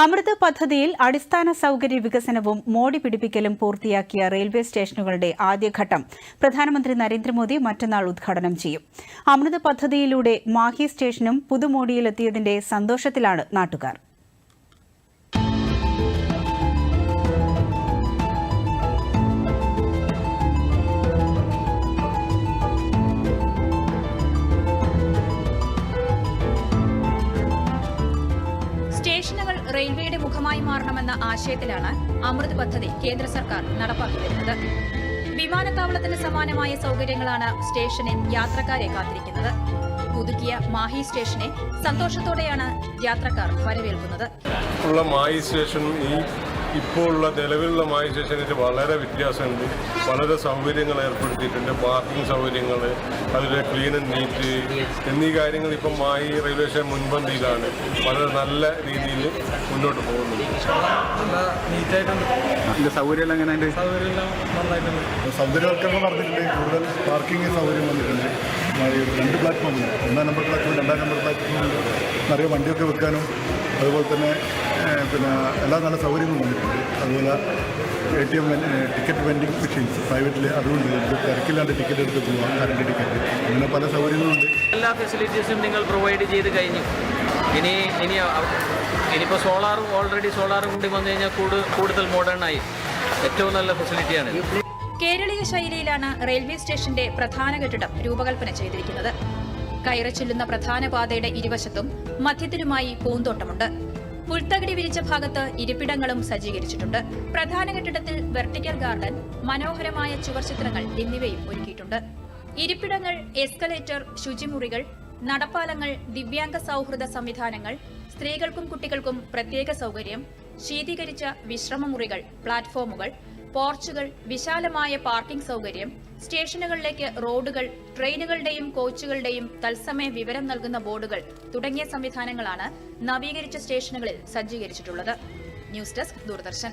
അമൃത് പദ്ധതിയിൽ അടിസ്ഥാന സൗകര്യ വികസനവും മോടി പിടിപ്പിക്കലും പൂർത്തിയാക്കിയ റെയിൽവേ സ്റ്റേഷനുകളുടെ ആദ്യഘട്ടം പ്രധാനമന്ത്രി നരേന്ദ്രമോദി മറ്റന്നാൾ ഉദ്ഘാടനം ചെയ്യും. അമൃത് പദ്ധതിയിലൂടെ മാഹി സ്റ്റേഷനും പുതുമോടിയിലെത്തിയതിന്റെ സന്തോഷത്തിലാണ് നാട്ടുകാർ. റെയിൽവേയുടെ മുഖമായി മാറണമെന്ന ആശയത്തിലാണ് അമൃത് പദ്ധതി കേന്ദ്ര സർക്കാർ നടപ്പാക്കി വരുന്നത്. വിമാനത്താവളത്തിന് സമാനമായ സൗകര്യങ്ങളാണ് സ്റ്റേഷനിൽ യാത്രക്കാരെ കാത്തിരിക്കുന്നത്. പുതുക്കിയ മാഹി സ്റ്റേഷനെ സന്തോഷത്തോടെയാണ് യാത്രക്കാർ വരവേൽക്കുന്നത്. മായി സ്റ്റേഷൻ ഈ ഇപ്പോൾ ഉള്ള നിലവിലുള്ള മായ സ്റ്റേഷനിൽ വളരെ വ്യത്യാസമുണ്ട്. വളരെ സൗകര്യങ്ങൾ ഏർപ്പെടുത്തിയിട്ടുണ്ട്. പാർക്കിംഗ് സൗകര്യങ്ങൾ അതിലെ ക്ലീൻ ആൻഡ് നീറ്റ് എന്നീ കാര്യങ്ങൾ ഇപ്പം മായി റെയിൽവേ സ്റ്റേഷൻ മുൻപന്തിയിലാണ്. വളരെ നല്ല രീതിയിൽ മുന്നോട്ട് പോകുന്നുണ്ട്. നല്ല നീറ്റായിട്ടുണ്ട് സൗകര്യമെല്ലാം എങ്ങനെ സൗകര്യമെല്ലാം നന്നായിട്ടുണ്ട്. സൗകര്യവൽക്കരണം നടന്നിട്ടുണ്ട്. കൂടുതൽ പാർക്കിംഗ് സൗകര്യം വന്നിട്ടുണ്ട്. രണ്ട് പ്ലാറ്റ്ഫോമിൽ ഒന്നാം നമ്പർ പ്ലാറ്റ്ഫോം രണ്ടാം നമ്പർ പ്ലാറ്റ്ഫോമിൽ നിറയെ വണ്ടിയൊക്കെ വെക്കാനും അതുപോലെ തന്നെ പിന്നെ എല്ലാ നല്ല സൗകര്യങ്ങളും വന്നിട്ടുണ്ട്. അതുപോലെ A T M ticket vending machines പ്രൈവറ്റിൽ അതുകൊണ്ട് തിരക്കില്ലാണ്ട് ടിക്കറ്റ് എടുത്ത് പോകാം കറണ്ട് ടിക്കറ്റ് അങ്ങനെ പല സൗകര്യങ്ങളുണ്ട് എല്ലാ ഫെസിലിറ്റീസും നിങ്ങൾ പ്രൊവൈഡ് ചെയ്ത് കഴിഞ്ഞു. ഇനി ഇനി ഇനിയിപ്പോൾ സോളാറും ഓൾറെഡി സോളാറും കൂടി വന്നു കഴിഞ്ഞാൽ കൂടു- കൂടുതൽ മോഡേൺ ആയി. ഏറ്റവും നല്ല ഫെസിലിറ്റിയാണ് കേരളീയ ശൈലിയിലാണ് റെയിൽവേ സ്റ്റേഷന്റെ പ്രധാന കെട്ടിടം രൂപകൽപ്പന ചെയ്തിരിക്കുന്നത്. കയറി ചെല്ലുന്ന പ്രധാന പാതയുടെ ഇരുവശത്തും മധ്യത്തിലുമായി പൂന്തോട്ടമുണ്ട്. പുൽത്തകിടി വിരിച്ച ഭാഗത്ത് ഇരിപ്പിടങ്ങളും സജ്ജീകരിച്ചിട്ടുണ്ട്. പ്രധാന കെട്ടിടത്തിൽ വെർട്ടിക്കൽ ഗാർഡൻ മനോഹരമായ ചുവർച്ചിത്രങ്ങൾ എന്നിവയും ഒരുക്കിയിട്ടുണ്ട്. ഇരിപ്പിടങ്ങൾ എസ്കലേറ്റർ ശുചിമുറികൾ നടപ്പാലങ്ങൾ ദിവ്യാംഗ സൗഹൃദ സംവിധാനങ്ങൾ സ്ത്രീകൾക്കും കുട്ടികൾക്കും പ്രത്യേക സൗകര്യം ശീതീകരിച്ച വിശ്രമമുറികൾ പ്ലാറ്റ്ഫോമുകൾ പോർച്ചുകൾ വിശാലമായ പാർക്കിംഗ് സൗകര്യം സ്റ്റേഷനുകളിലേക്ക് റോഡുകൾ ട്രെയിനുകളുടെയും കോച്ചുകളുടെയും തത്സമയ വിവരം നൽകുന്ന ബോർഡുകൾ തുടങ്ങിയ സംവിധാനങ്ങളാണ് നവീകരിച്ച സ്റ്റേഷനുകളിൽ സജ്ജീകരിച്ചിട്ടുള്ളത്. News desk Doordarshan.